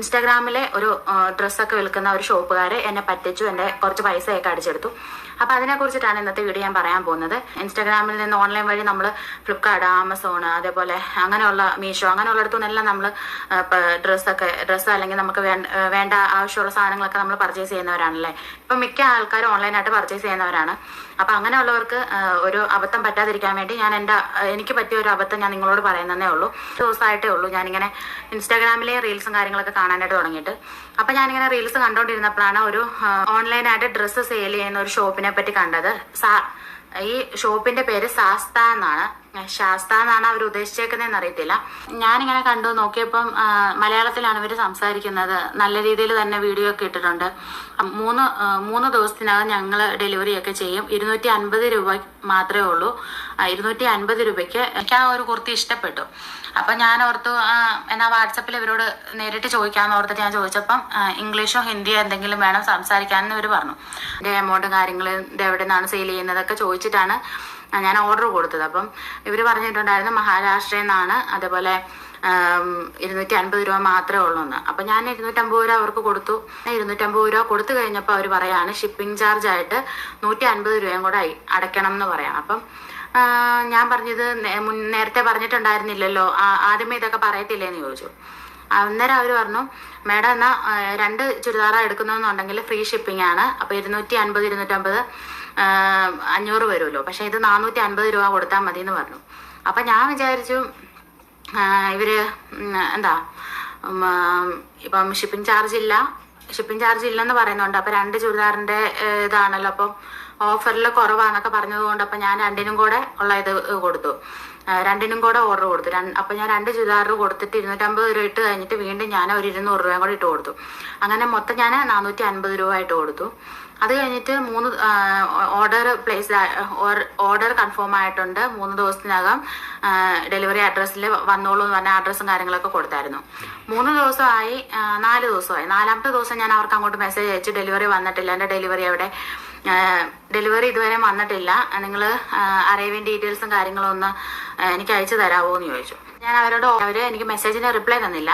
ഇൻസ്റ്റാഗ്രാമിലെ ഒരു ഡ്രസ്സൊക്കെ വിൽക്കുന്ന ഒരു ഷോപ്പുകാരെ എന്നെ പറ്റിച്ചു എന്റെ കുറച്ച് പൈസയൊക്കെ അടിച്ചെടുത്തു. അപ്പോൾ അതിനെക്കുറിച്ചിട്ടാണ് ഇന്നത്തെ വീഡിയോ ഞാൻ പറയാൻ പോകുന്നത്. ഇൻസ്റ്റാഗ്രാമിൽ നിന്ന് ഓൺലൈൻ വഴി നമ്മൾ ഫ്ലിപ്കാർട്ട് ആമസോൺ അതേപോലെ അങ്ങനെയുള്ള മീഷോ അങ്ങനെയുള്ളിടത്തുനിന്നെല്ലാം നമ്മൾ ഡ്രസ്സൊക്കെ ഡ്രസ്സ് അല്ലെങ്കിൽ നമുക്ക് വേണ്ട ആവശ്യമുള്ള സാധനങ്ങളൊക്കെ നമ്മൾ പർച്ചേസ് ചെയ്യുന്നവരാണല്ലേ? ഇപ്പം മിക്ക ആൾക്കാരും ഓൺലൈനായിട്ട് പർച്ചേസ് ചെയ്യുന്നവരാണ്. അപ്പം അങ്ങനെയുള്ളവർക്ക് ഒരു അബദ്ധം പറ്റാതിരിക്കാൻ വേണ്ടി ഞാൻ എന്റെ എനിക്ക് പറ്റിയ ഒരു അബദ്ധം ഞാൻ നിങ്ങളോട് പറയുന്നതേ ഉള്ളൂ. ദിവസമായിട്ടേ ഉള്ളൂ. ഞാനിങ്ങനെ ഇൻസ്റ്റാഗ്രാമിലെ റീൽസും കാര്യങ്ങളൊക്കെ കാണാനായിട്ട് തുടങ്ങിയിട്ട്. അപ്പം ഞാനിങ്ങനെ റീൽസ് കണ്ടുകൊണ്ടിരുന്നപ്പോഴാണ് ഒരു ഓൺലൈനായിട്ട് ഡ്രസ്സ് സെയിൽ ചെയ്യുന്ന ഒരു ഷോപ്പിനെ പറ്റി കണ്ടത്. ഈ ഷോപ്പിന്റെ പേര് സാസ്ത എന്നാണ്. ശാസ്ത എന്നാണ് അവർ ഉദ്ദേശിച്ചേക്കുന്നതെന്ന് അറിയത്തില്ല. ഞാനിങ്ങനെ കണ്ടു നോക്കിയപ്പം മലയാളത്തിലാണ് ഇവർ സംസാരിക്കുന്നത്. നല്ല രീതിയിൽ തന്നെ വീഡിയോ ഒക്കെ ഇട്ടിട്ടുണ്ട്. മൂന്ന് മൂന്ന് ദിവസത്തിനകം ഞങ്ങൾ ഡെലിവറി ഒക്കെ ചെയ്യും. ഇരുന്നൂറ്റി അൻപത് രൂപ മാത്രമേ ഉള്ളൂ. ഇരുന്നൂറ്റി അൻപത് രൂപയ്ക്ക് എനിക്ക് ആ ഒരു കുർത്തി ഇഷ്ടപ്പെട്ടു. അപ്പം ഞാൻ ഓർത്തു എന്നാ വാട്സപ്പിൽ ഇവരോട് നേരിട്ട് ചോദിക്കാമെന്ന് ഓർത്തിട്ട് ഞാൻ ചോദിച്ചപ്പം ഇംഗ്ലീഷോ ഹിന്ദിയോ എന്തെങ്കിലും വേണം സംസാരിക്കാമെന്ന് ഇവർ പറഞ്ഞു. എന്റെ എമൗണ്ടും കാര്യങ്ങളും ഇത് എവിടെ നിന്നാണ് സെയിൽ ചെയ്യുന്നതൊക്കെ ചോദിച്ചിട്ടാണ് ഞാൻ ഓർഡർ കൊടുത്തത്. അപ്പം ഇവർ പറഞ്ഞിട്ടുണ്ടായിരുന്നു മഹാരാഷ്ട്രയിൽ നിന്നാണ് അതേപോലെ ഇരുന്നൂറ്റി അൻപത് രൂപ മാത്രമേ ഉള്ളൂ എന്ന്. അപ്പം ഞാൻ ഇരുന്നൂറ്റമ്പത് രൂപ അവർക്ക് കൊടുത്തു. ഇരുന്നൂറ്റമ്പത് രൂപ കൊടുത്തു കഴിഞ്ഞപ്പോൾ അവർ പറയാണ് ഷിപ്പിംഗ് ചാർജ് ആയിട്ട് നൂറ്റി അൻപത് രൂപയും കൂടെ അടയ്ക്കണം എന്ന് പറയാം അപ്പം ഞാൻ പറഞ്ഞത് നേരത്തെ പറഞ്ഞിട്ടുണ്ടായിരുന്നില്ലല്ലോ ആദ്യമേ ഇതൊക്കെ പറയത്തില്ലേന്ന് ചോദിച്ചു. അന്നേരം അവർ പറഞ്ഞു മേഡം എന്നാൽ രണ്ട് ചുരിദാറാണ് എടുക്കുന്നതെന്നുണ്ടെങ്കിൽ ഫ്രീ ഷിപ്പിംഗ് ആണ്. അപ്പോൾ ഇരുന്നൂറ്റി അൻപത് ഇരുന്നൂറ്റമ്പത് അഞ്ഞൂറ് വരുമല്ലോ. പക്ഷെ ഇത് നാനൂറ്റി അൻപത് രൂപ കൊടുത്താൽ മതി എന്ന് പറഞ്ഞു. അപ്പം ഞാൻ വിചാരിച്ചു ഇവർ എന്താ ഇപ്പം ഷിപ്പിംഗ് ചാർജ് ഇല്ല. ഷിപ്പിംഗ് ചാർജ് ഇല്ലെന്ന് പറയുന്നുണ്ട്. അപ്പം രണ്ട് ചുരിദാറിന്റെ ഇതാണല്ലോ. അപ്പം ഓഫറിൽ കുറവാണെന്നൊക്കെ പറഞ്ഞതുകൊണ്ട് അപ്പം ഞാൻ രണ്ടിനും കൂടെ ഉള്ള ഇത് കൊടുത്തു. രണ്ടിനും കൂടെ ഓർഡർ കൊടുത്തു. അപ്പം ഞാൻ രണ്ട് ചുരിദാർ കൊടുത്തിട്ട് ഇരുന്നൂറ്റമ്പത് രൂപ ഇട്ട് കഴിഞ്ഞിട്ട് വീണ്ടും ഞാൻ ഒരു ഇരുന്നൂറ് രൂപയും കൂടെ ഇട്ട് കൊടുത്തു. അങ്ങനെ മൊത്തം ഞാൻ നാനൂറ്റി അൻപത് രൂപ ഇട്ട് കൊടുത്തു. അത് കഴിഞ്ഞിട്ട് മൂന്ന് ഓർഡർ പ്ലേസ് ഓർഡർ കൺഫേം ആയിട്ടുണ്ട്. മൂന്ന് ദിവസത്തിനകം ഡെലിവറി അഡ്രസ്സിൽ വന്നോളൂ എന്ന് പറഞ്ഞ അഡ്രസ്സും കാര്യങ്ങളൊക്കെ കൊടുത്തായിരുന്നു. മൂന്ന് ദിവസമായി നാല് ദിവസമായി. നാലാമത്തെ ദിവസം ഞാൻ അവർക്ക് അങ്ങോട്ട് മെസ്സേജ് അയച്ചു. ഡെലിവറി വന്നിട്ടില്ല. എന്റെ ഡെലിവറി അവിടെ ഡെലിവറി ഇതുവരെ വന്നിട്ടില്ല. നിങ്ങൾ അറൈവിങ് ഡീറ്റെയിൽസും കാര്യങ്ങളും ഒന്ന് എനിക്ക് അയച്ചു തരാമോ എന്ന് ചോദിച്ചു. ഞാൻ അവരോട് അവർ എനിക്ക് മെസ്സേജിന് റിപ്ലൈ തന്നില്ല.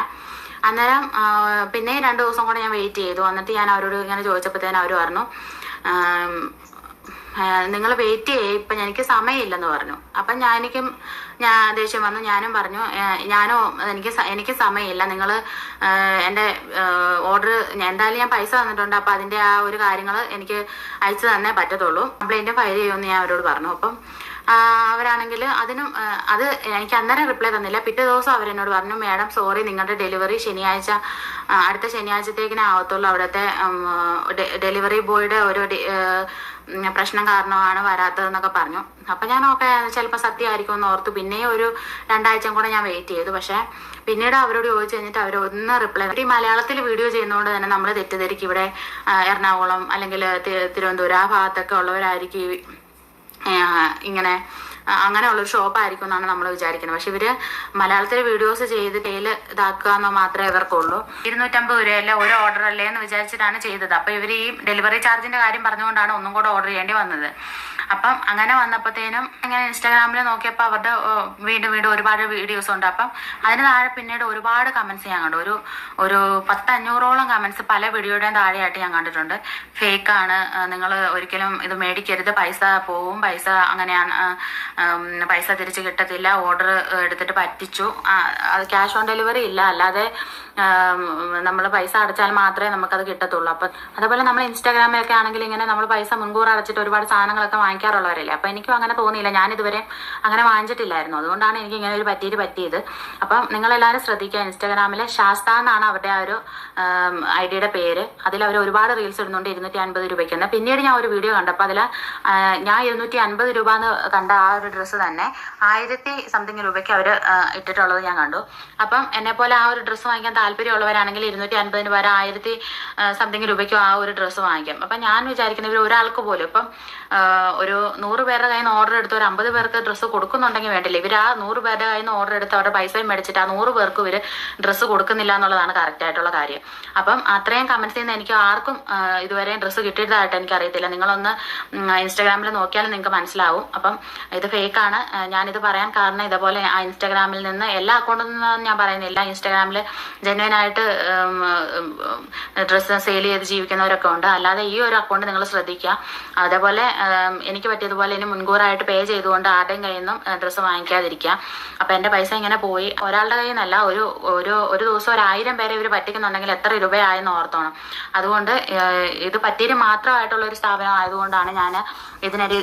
അന്നേരം പിന്നെ രണ്ട് ദിവസം കൂടെ ഞാൻ വെയിറ്റ് ചെയ്തു. എന്നിട്ട് ഞാൻ അവരോട് ഇങ്ങനെ ചോദിച്ചപ്പോഴത്തേനും അവർ പറഞ്ഞു നിങ്ങൾ വെയിറ്റ് ചെയ്യേ ഇപ്പം എനിക്ക് സമയമില്ലെന്ന് പറഞ്ഞു. അപ്പം ഞാൻ എനിക്കും ഞാൻ ദേഷ്യം വന്നു. ഞാനും പറഞ്ഞു ഞാനോ എനിക്ക് എനിക്ക് സമയമില്ല. നിങ്ങൾ എന്റെ ഓർഡർ എന്തായാലും ഞാൻ പൈസ തന്നിട്ടുണ്ട്. അപ്പം അതിന്റെ ആ ഒരു കാര്യങ്ങൾ എനിക്ക് അയച്ചു തന്നേ പറ്റത്തുള്ളൂ. കംപ്ലൈന്റ് ഫയൽ ചെയ്യുമെന്ന് ഞാൻ അവരോട് പറഞ്ഞു. അപ്പം അവരാണെങ്കിൽ അതിനും അത് എനിക്ക് അന്നേരം റിപ്ലൈ തന്നില്ല. പിറ്റേ ദിവസം അവരെന്നോട് പറഞ്ഞു മാഡം സോറി നിങ്ങളുടെ ഡെലിവറി ശനിയാഴ്ച അടുത്ത ശനിയാഴ്ചത്തേക്കിനെ ആവത്തുള്ളൂ. അവിടുത്തെ ഡെലിവറി ബോയുടെ ഒരു പ്രശ്നം കാരണമാണ് വരാത്തതെന്നൊക്കെ പറഞ്ഞു. അപ്പം ഞാൻ ഓക്കെ ചിലപ്പോൾ സത്യമായിരിക്കും എന്ന് ഓർത്തു. പിന്നെയും ഒരു രണ്ടാഴ്ചയും കൂടെ ഞാൻ വെയിറ്റ് ചെയ്തു. പക്ഷേ പിന്നീട് അവരോട് ചോദിച്ചു കഴിഞ്ഞിട്ട് അവർ റിപ്ലൈ ഈ മലയാളത്തിൽ വീഡിയോ ചെയ്യുന്നതുകൊണ്ട് തന്നെ നമ്മൾ തെറ്റിദ്ധരിക്കും. ഇവിടെ എറണാകുളം അല്ലെങ്കിൽ തിരുവനന്തപുരം ആ ഭാഗത്തൊക്കെ ഉള്ളവരായിരിക്കും ഇങ്ങനെ അഹ് അങ്ങനെയുള്ളൊരു ഷോപ്പായിരിക്കും എന്നാണ് നമ്മൾ വിചാരിക്കുന്നത്. പക്ഷെ ഇവർ മലയാളത്തിൽ വീഡിയോസ് ചെയ്ത് കയ്യിൽ ഇതാക്കുക എന്ന് മാത്രമേ ഇവർക്കുള്ളൂ. ഇരുന്നൂറ്റമ്പത് രൂപയല്ല ഒരു ഓർഡർ അല്ലേ എന്ന് വിചാരിച്ചിട്ടാണ് ചെയ്തത്. അപ്പൊ ഇവർ ഈ ഡെലിവറി ചാർജിന്റെ കാര്യം പറഞ്ഞുകൊണ്ടാണ് ഒന്നും കൂടെ ഓർഡർ ചെയ്യേണ്ടി വന്നത്. അപ്പം അങ്ങനെ വന്നപ്പോഴത്തേനും ഇങ്ങനെ ഇൻസ്റ്റാഗ്രാമിൽ നോക്കിയപ്പോൾ അവരുടെ വീണ്ടും വീണ്ടും ഒരുപാട് വീഡിയോസ് ഉണ്ട്. അപ്പം അതിന് താഴെ പിന്നീട് ഒരുപാട് കമൻസ് ഞാൻ കണ്ടു. ഒരു ഒരു പത്തഞ്ഞൂറോളം കമൻസ് പല വീഡിയോയുടെയും താഴെയായിട്ട് ഞാൻ കണ്ടിട്ടുണ്ട്. ഫേക്കാണ് നിങ്ങൾ ഒരിക്കലും ഇത് മേടിക്കരുത്. പൈസ പോവും പൈസ അങ്ങനെയാണ്. പൈസ തിരിച്ച് കിട്ടത്തില്ല ഓർഡർ എടുത്തിട്ട് പറ്റിച്ചു. അത് ക്യാഷ് ഓൺ ഡെലിവറി ഇല്ല. അല്ലാതെ നമ്മൾ പൈസ അടച്ചാൽ മാത്രമേ നമുക്കത് കിട്ടത്തുള്ളൂ. അപ്പം അതേപോലെ നമ്മൾ ഇൻസ്റ്റാഗ്രാമിലൊക്കെ ആണെങ്കിൽ ഇങ്ങനെ നമ്മൾ പൈസ മുൻകൂർ അടച്ചിട്ട് ഒരുപാട് സാധനങ്ങളൊക്കെ വാങ്ങിക്കാറുള്ളവരല്ലേ? അപ്പം എനിക്കും അങ്ങനെ തോന്നിയില്ല. ഞാനിതുവരെ അങ്ങനെ വാങ്ങിച്ചിട്ടില്ലായിരുന്നു. അതുകൊണ്ടാണ് എനിക്ക് ഇങ്ങനെ ഒരു പറ്റിയിട്ട് പറ്റിയത്. അപ്പം നിങ്ങളെല്ലാവരും ശ്രദ്ധിക്കുക. ഇൻസ്റ്റാഗ്രാമിലെ ശാസ്ത എന്നാണ് അവരുടെ ആ ഒരു ഐ ഡിയുടെ പേര്. അതിൽ അവർ ഒരുപാട് റീൽസ് ഇടുന്നുണ്ട്. ഇരുന്നൂറ്റി അൻപത് രൂപയ്ക്ക്. പിന്നീട് ഞാൻ ഒരു വീഡിയോ കണ്ടപ്പോൾ അതിൽ ഞാൻ ഇരുന്നൂറ്റി അൻപത് രൂപ എന്ന് കണ്ട ആ ഒരു ഡ്രസ്സ് തന്നെ. ആയിരത്തി സംതിങ് രൂപയ്ക്ക് അവർ ഇട്ടിട്ടുള്ളത് ഞാൻ കണ്ടു. അപ്പം എന്നെ പോലെ ആ ഒരു ഡ്രസ്സ് വാങ്ങിക്കാൻ താല്പര്യമുള്ളവരാണെങ്കിൽ ഇരുന്നൂറ്റി അൻപതിന് പകരം ആയിരത്തി സംതിങ് രൂപയ്ക്കും ആ ഒരു ഡ്രസ്സ് വാങ്ങിക്കാം. അപ്പം ഞാൻ വിചാരിക്കുന്നത് ഒരാൾക്ക് പോലും ഇപ്പം ഒരു നൂറ് പേരുടെ കയ്യിൽ നിന്ന് ഓർഡർ എടുത്ത് ഒരു അമ്പത് പേർക്ക് ഡ്രസ്സ് കൊടുക്കുന്നുണ്ടെങ്കിൽ വേണ്ടില്ല. ഇവർ ആ നൂറ് പേരുടെ കയ്യിൽ നിന്ന് ഓർഡർ എടുത്ത് അവരുടെ പൈസയും മേടിച്ചിട്ട് ആ നൂറ് പേർക്ക് ഇവർ ഡ്രസ്സ് കൊടുക്കുന്നില്ല എന്നുള്ളതാണ് കറക്റ്റ് ആയിട്ടുള്ള കാര്യം. അപ്പം അത്രയും കമൻസിൽ നിന്ന് എനിക്ക് ആർക്കും ഇതുവരെ ഡ്രസ്സ് കിട്ടിയതായിട്ട് എനിക്ക് അറിയത്തില്ല നിങ്ങളൊന്ന് ഇൻസ്റ്റാഗ്രാമിൽ നോക്കിയാലും നിങ്ങൾക്ക് മനസ്സിലാവും. അപ്പം ഇത് ഫേക്കാണ് ഞാനിത് പറയാൻ കാരണം ഇതേപോലെ ഇൻസ്റ്റാഗ്രാമിൽ നിന്ന് എല്ലാ അക്കൗണ്ടിൽ നിന്നും ഞാൻ പറയുന്നില്ല. ഇൻസ്റ്റാഗ്രാമിൽ ജെന്വൻ ആയിട്ട് ഡ്രസ്സ് സെയിൽ ചെയ്ത് ജീവിക്കുന്നവരൊക്കെ ഉണ്ട്. അല്ലാതെ ഈ ഒരു അക്കൗണ്ട് നിങ്ങൾ ശ്രദ്ധിക്കുക. അതേപോലെ എനിക്ക് പറ്റിയതുപോലെ ഇനി മുൻകൂറായിട്ട് പേ ചെയ്തുകൊണ്ട് ആരുടെയും കയ്യിൽ നിന്നും ഡ്രസ്സ് വാങ്ങിക്കാതിരിക്കുക. അപ്പം എന്റെ പൈസ ഇങ്ങനെ പോയി. ഒരാളുടെ കയ്യിൽ നിന്നല്ല ഒരു ഒരു ഒരു ദിവസം ഒരു ആയിരം പേരെ ഇവർ പറ്റിക്കുന്നുണ്ടെങ്കിൽ എത്ര രൂപയായെന്ന് ഓർത്തോണം. അതുകൊണ്ട് ഇത് പറ്റിയത് മാത്രമായിട്ടുള്ള ഒരു സ്ഥാപനം ആയതുകൊണ്ടാണ് ഞാൻ ഇതിനൊരു